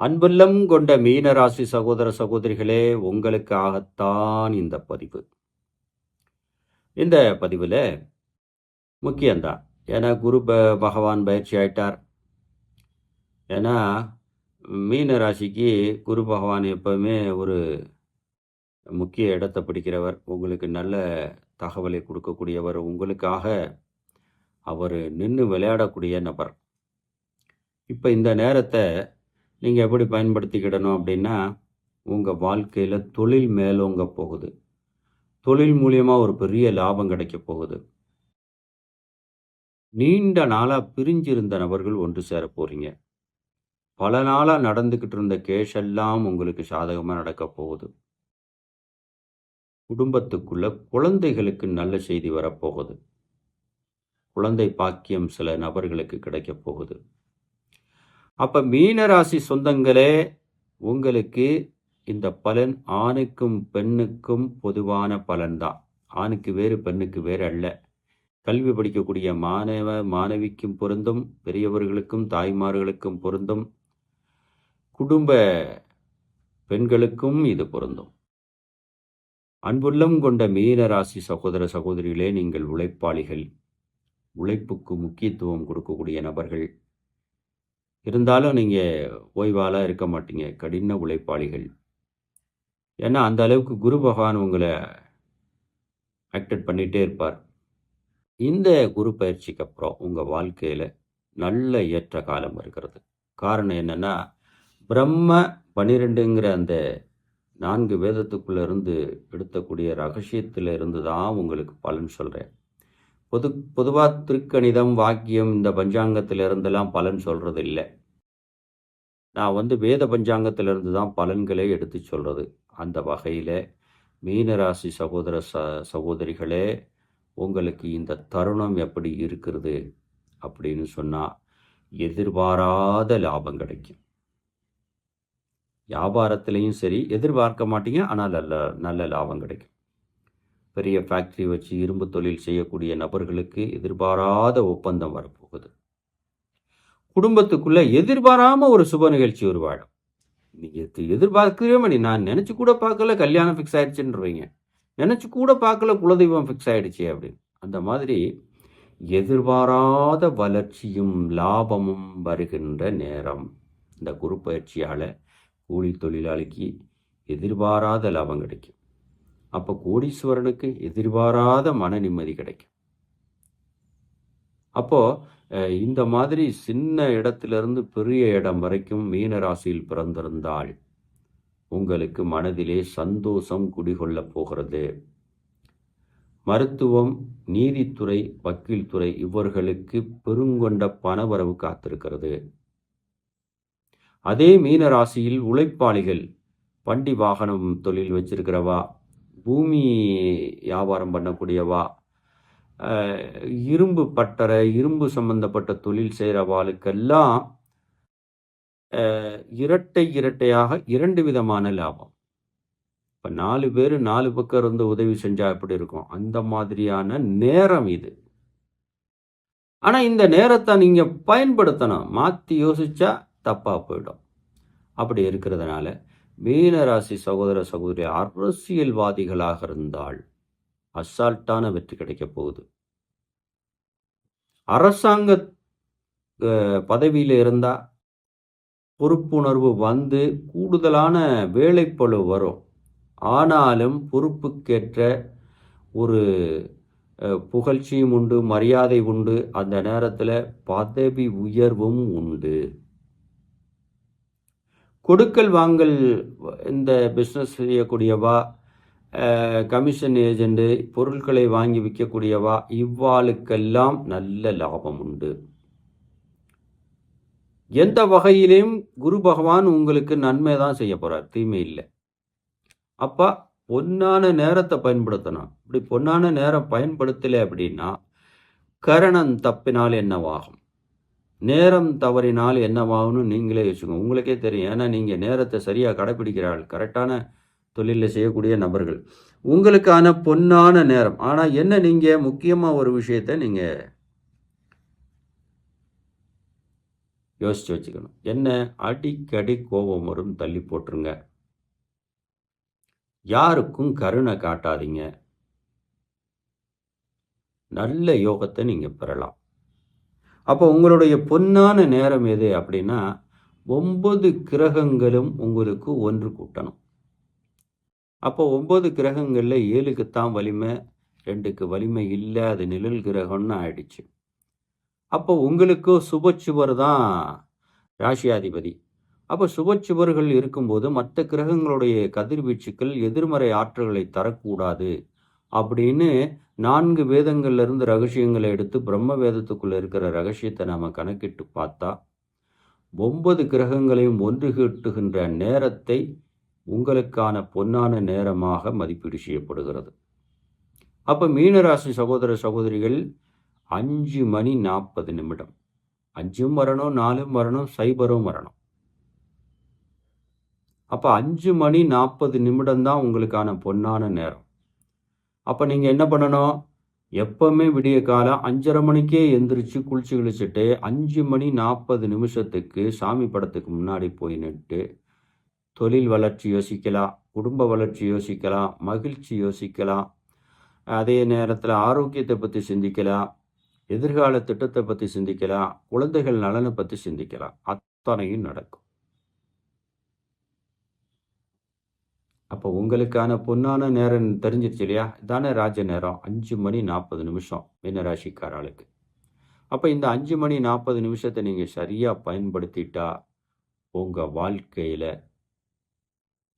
அன்புள்ளம் கொண்ட மீனராசி சகோதர சகோதரிகளே உங்களுக்காகத்தான் இந்த பதிவு. இந்த பதிவில் முக்கியம்தான் ஏன்னா குரு ப பகவான் பயிற்சி ஆயிட்டார். ஏன்னா மீன ராசிக்கு குரு பகவான் எப்பவுமே ஒரு முக்கிய இடத்தை பிடிக்கிறவர் உங்களுக்கு நல்ல தகவலை கொடுக்கக்கூடியவர் உங்களுக்காக அவர் நின்று விளையாடக்கூடிய நபர். இப்போ இந்த நேரத்தை நீங்கள் எப்படி பயன்படுத்திக்கிடணும் அப்படின்னா உங்கள் வாழ்க்கையில் தொழில் மேலோங்க போகுது. தொழில் மூலியமாக ஒரு பெரிய லாபம் கிடைக்க போகுது. நீண்ட நாளாக பிரிஞ்சிருந்த நபர்கள் ஒன்று சேர போகிறீங்க பல நாளாக நடந்துக்கிட்டு இருந்த கேஷெல்லாம் உங்களுக்கு சாதகமாக நடக்க போகுது. குடும்பத்துக்குள்ள குழந்தைகளுக்கு நல்ல செய்தி வரப்போகுது குழந்தை பாக்கியம் சில நபர்களுக்கு கிடைக்க போகுது. அப்போ மீனராசி சொந்தங்களே உங்களுக்கு இந்த பலன் ஆணுக்கும் பெண்ணுக்கும் பொதுவான பலன்தான். ஆணுக்கு வேறு பெண்ணுக்கு வேறு அல்ல. கல்வி படிக்கக்கூடிய மாணவ மாணவிக்கும் பொருந்தும் பெரியவர்களுக்கும் தாய்மார்களுக்கும் பொருந்தும் குடும்ப பெண்களுக்கும் இது பொருந்தும். அன்புள்ளம் கொண்ட மீனராசி சகோதர சகோதரிகளே நீங்கள் உழைப்பாளிகள். உழைப்புக்கு முக்கியத்துவம் கொடுக்கக்கூடிய நபர்கள். இருந்தாலும் நீங்கள் ஓய்வாலாம் இருக்க மாட்டீங்க. கடின உழைப்பாளிகள். ஏன்னா அந்த அளவுக்கு குரு பகவான் உங்களை ஆக்டட் பண்ணிகிட்டே இருப்பார். இந்த குரு பயிற்சிக்கு அப்புறம் உங்கள் வாழ்க்கையில் நல்ல ஏற்ற காலம் இருக்கிறது. காரணம் என்னென்னா பிரம்ம பனிரெண்டுங்கிற அந்த நான்கு வேதத்துக்குள்ளே இருந்து எடுத்தக்கூடிய ரகசியத்தில் இருந்து தான் உங்களுக்கு பலன் சொல்கிறேன் பொது பொதுவாக திருக்கணிதம் வாக்கியம் இந்த பஞ்சாங்கத்தில் இருந்தெல்லாம் பலன் சொல்கிறது இல்லை நான் வந்து வேத பஞ்சாங்கத்திலிருந்து தான் பலன்களை எடுத்து சொல்கிறது அந்த வகையில் மீனராசி சகோதர ச சகோதரிகளே உங்களுக்கு இந்த தருணம் எப்படி இருக்கிறது அப்படின்னு சொன்னால் எதிர்பாராத லாபம் கிடைக்கும். வியாபாரத்துலேயும் சரி எதிர்பார்க்க மாட்டீங்க ஆனால் நல்ல நல்ல லாபம் கிடைக்கும். பெரிய ஃபேக்ட்ரி வச்சு இரும்பு தொழில் செய்யக்கூடிய நபர்களுக்கு எதிர்பாராத ஒப்பந்தம் வரப்போகுது. குடும்பத்துக்குள்ள எதிர்பாராம ஒரு சுப நிகழ்ச்சி உருவாடும் நீங்கள் எதிர்பார்க்கவே மாட்டீங்க நான் நினச்சி கூட பார்க்கல கல்யாணம் ஃபிக்ஸ் ஆயிடுச்சுன்றீங்க. நினச்சி கூட பார்க்கல குலதெய்வம் ஃபிக்ஸ் ஆயிடுச்சு அப்படின்னு. அந்த மாதிரி எதிர்பாராத வளர்ச்சியும் லாபமும் வருகின்ற நேரம். இந்த குரு பயிற்சியால் கூலி தொழிலாளிக்கு எதிர்பாராத லாபம் கிடைக்கும். அப்போ கோடீஸ்வரனுக்கு எதிர்பாராத மன நிம்மதி கிடைக்கும். அப்போ இந்த மாதிரி சின்ன இடத்திலிருந்து பெரிய இடம் வரைக்கும் மீன ராசியில் பிறந்திருந்தால் உங்களுக்கு மனதிலே சந்தோஷம் குடிகொள்ளப் போகிறது. மருத்துவம் நீதித்துறை வக்கீல் துறை இவர்களுக்கு பெருங்கொண்ட பணவரவு காத்திருக்கிறது. அதே மீன ராசியில் உழைப்பாளிகள் வண்டி வாகனம் தொழில் வச்சிருக்கிறவா பூமி வியாபாரம் பண்ணக்கூடியவா? இரும்பு பட்டறை இரும்பு சம்பந்தப்பட்ட தொழில் செய்கிறவாளுக்கெல்லாம் இரட்டை இரட்டையாக இரண்டு விதமான லாபம். இப்போ நாலு பேர் நாலு பக்கம் இருந்து உதவி செஞ்சால் எப்படி இருக்கும்? அந்த மாதிரியான நேரம் இது. ஆனால் இந்த நேரத்தை நீங்கள் பயன்படுத்தணும். மாற்றி யோசிச்சா தப்பாக போயிடும். அப்படி இருக்கிறதுனால மீனராசி சகோதர சகோதரி அரசியல்வாதிகளாக இருந்தால் அசால்ட்டான வெற்றி கிடைக்கப் போகுது. அரசாங்க பதவியில் இருந்தால் பொறுப்புணர்வு வந்து கூடுதலான வேலைப்பளு வரும். ஆனாலும் பொறுப்புக்கேற்ற ஒரு புகழ்ச்சியும் உண்டு மரியாதை உண்டு. அந்த நேரத்தில் பதவி உயர்வும் உண்டு. கொடுக்கல் வாங்கல் இந்த பிஸ்னஸ் செய்யக்கூடியவா கமிஷன் ஏஜெண்டு பொருட்களை வாங்கி விற்கக்கூடியவா இவ்வாளுக்கெல்லாம் நல்ல லாபம் உண்டு. எந்த வகையிலும் குரு பகவான் உங்களுக்கு நன்மை தான் செய்ய போகிறார் தீமை இல்லை. அப்பா பொன்னான நேரத்தை பயன்படுத்தணும். இப்படி பொன்னான நேரம் பயன்படுத்தலை அப்படின்னா கரணம் தப்பினால் என்னவாகும்? நேரம் தவறினால் என்னவாகும்னு நீங்களே யோசிச்சுங்க உங்களுக்கே தெரியும். ஏன்னா நீங்கள் நேரத்தை சரியாக கடைப்பிடிக்கிறாள். கரெக்டான தொழிலில் செய்யக்கூடிய நபர்கள். உங்களுக்கான பொன்னான நேரம். ஆனால் என்ன நீங்கள் முக்கியமாக ஒரு விஷயத்தை நீங்கள் யோசிச்சு வச்சுக்கணும். என்ன? அடிக்கடி கோபம் வரும். தள்ளி போட்டுருங்க. யாருக்கும் கருணை காட்டாதீங்க. நல்ல யோகத்தை நீங்கள் பெறலாம். அப்போ உங்களுடைய பொன்னான நேரம் எது அப்படின்னா ஒன்பது கிரகங்களும் உங்களுக்கு ஒன்று கூட்டணும். அப்போ ஒன்பது கிரகங்களில் ஏழுக்குத்தான் வலிமை ரெண்டுக்கு வலிமை இல்லை அது நிழல் கிரகம்னு ஆயிடுச்சு. அப்போ உங்களுக்கு சுபச்சுவர் தான் ராசியாதிபதி. அப்போ சுபச்சுவர்கள் இருக்கும்போது மற்ற கிரகங்களுடைய கதிர்வீச்சுக்கள் எதிர்மறை ஆற்றல்களை தரக்கூடாது. அப்படின்னு நான்கு வேதங்கள்ல இருந்து ரகசியங்களை எடுத்து பிரம்ம வேதத்துக்குள்ள இருக்கிற ரகசியத்தை நாம் கணக்கிட்டு பார்த்தா ஒன்பது கிரகங்களையும் ஒன்று கீட்டுகின்ற நேரத்தை உங்களுக்கான பொன்னான நேரமாக மதிப்பீடு செய்யப்படுகிறது. அப்போ மீனராசி சகோதர சகோதரிகள் அஞ்சு மணி நாற்பது நிமிடம். அஞ்சும் வரணும் நாலும் வரணும் சைபரும் வரணும். அப்போ அஞ்சு மணி நாற்பது நிமிடம் தான் உங்களுக்கான பொன்னான நேரம். அப்போ நீங்கள் என்ன பண்ணணும்? எப்போவுமே விடிய காலம் அஞ்சரை மணிக்கே எந்திரிச்சு குளிச்சு கிழிச்சிட்டு அஞ்சு மணி நாற்பது நிமிஷத்துக்கு சாமி படத்துக்கு முன்னாடி போய் நின்று தொழில் வளர்ச்சி யோசிக்கலாம் குடும்ப வளர்ச்சி யோசிக்கலாம் மகிழ்ச்சி யோசிக்கலாம் அதே நேரத்தில் ஆரோக்கியத்தை பற்றி சிந்திக்கலாம் எதிர்கால திட்டத்தை பற்றி சிந்திக்கலாம் குழந்தைகள் நலனை பற்றி சிந்திக்கலாம். அத்தனையும் நடக்கும். அப்போ உங்களுக்கான பொன்னான நேரம் தெரிஞ்சிருச்சு இல்லையா? இதானே ராஜ நேரம். அஞ்சு மணி நாற்பது நிமிஷம். மீனராசிக்காராளுக்கு அப்போ இந்த அஞ்சு மணி நாற்பது நிமிஷத்தை நீங்கள் சரியாக பயன்படுத்திட்டா உங்கள் வாழ்க்கையில்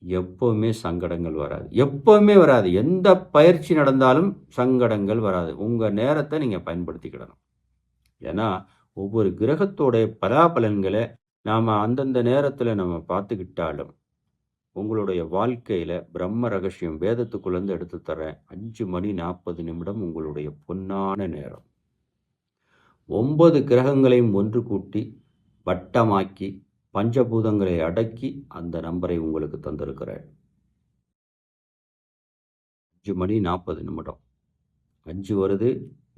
எப்போவுமே சங்கடங்கள் வராது. எப்போவுமே வராது. எந்த பயிற்சி நடந்தாலும் சங்கடங்கள் வராது. உங்கள் நேரத்தை நீங்கள் பயன்படுத்திக்கிடணும். ஏன்னா ஒவ்வொரு கிரகத்தோடைய பலாபலன்களை நாம் அந்தந்த நேரத்தில் நம்ம பார்த்துக்கிட்டாலும் உங்களுடைய வாழ்க்கையில் பிரம்ம ரகசியம் வேதத்துக்குள்ளேருந்து எடுத்து தரேன் அஞ்சு மணி நாற்பது நிமிடம் உங்களுடைய பொன்னான நேரம். ஒன்பது கிரகங்களையும் ஒன்று கூட்டி வட்டமாக்கி பஞ்சபூதங்களை அடக்கி அந்த நம்பரை உங்களுக்கு தந்திருக்கிறேன். அஞ்சு மணி நாற்பது நிமிடம். அஞ்சு வருது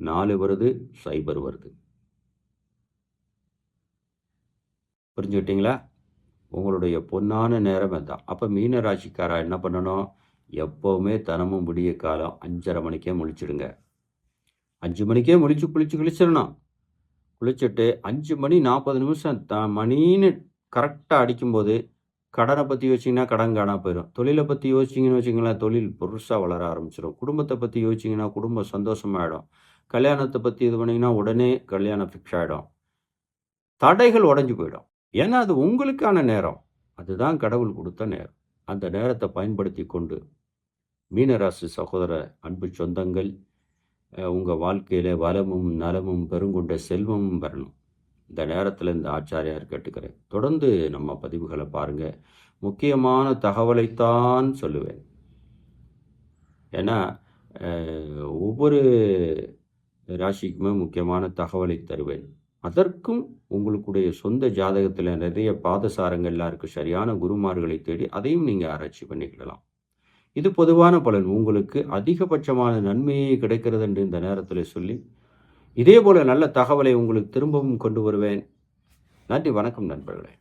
நாலு வருது சைபர் வருது. புரிஞ்சுக்கிட்டீங்களா? உங்களுடைய பொன்னான நேரம் தான் அப்போ மீன ராசிக்காரா என்ன பண்ணணும்? எப்போவுமே தினமும் விடிய காலம் அஞ்சரை மணிக்கே முழிச்சிடுங்க. அஞ்சு மணிக்கே முழிச்சு குளிச்சு குளிச்சிடணும். குளிச்சுட்டு அஞ்சு மணி நாற்பது நிமிஷம் த மணின்னு கரெக்டாக அடிக்கும்போது கடனை பற்றி யோசிச்சிங்கன்னா கடன் காணா போயிடும். தொழிலை பற்றி யோசிச்சிங்கன்னு வச்சிங்களேன் தொழில் பெருசாக வளர ஆரம்பிச்சிடும். குடும்பத்தை பற்றி யோசிச்சிங்கன்னா குடும்பம் சந்தோஷமாயிடும். கல்யாணத்தை பற்றி இது பண்ணிங்கன்னா உடனே கல்யாணம் ஃபிக்ஸ் ஆகிடும் தடைகள் உடஞ்சி போயிடும். ஏன்னா அது உங்களுக்கான நேரம். அதுதான் கடவுள் கொடுத்த நேரம். அந்த நேரத்தை பயன்படுத்தி கொண்டு மீனராசி சகோதர அன்பு சொந்தங்கள் உங்கள் வாழ்க்கையில் வளமும் நலமும் பெருங்கொண்ட செல்வமும் வரணும். இந்த நேரத்தில் இந்த ஆச்சாரியார் கேட்டுக்கிறேன். தொடர்ந்து நம்ம பதிவுகளை பாருங்கள் முக்கியமான தகவலைத்தான் சொல்லுவேன். ஏன்னா ஒவ்வொரு ராசிக்குமே முக்கியமான தகவலை தருவேன். அதற்கும் உங்களுடைய சொந்த ஜாதகத்தில் நிறைய பாதசாரங்கள்லாம் இருக்குது சரியான குருமார்களை தேடி அதையும் நீங்கள் ஆராய்ச்சி பண்ணிக்கிடலாம். இது பொதுவான பலன். உங்களுக்கு அதிகபட்சமான நன்மையே கிடைக்கிறது என்று இந்த நேரத்தில் சொல்லி இதே போல நல்ல தகவலை உங்களுக்கு திரும்பவும் கொண்டு வருவேன். நன்றி. வணக்கம் நண்பர்களே.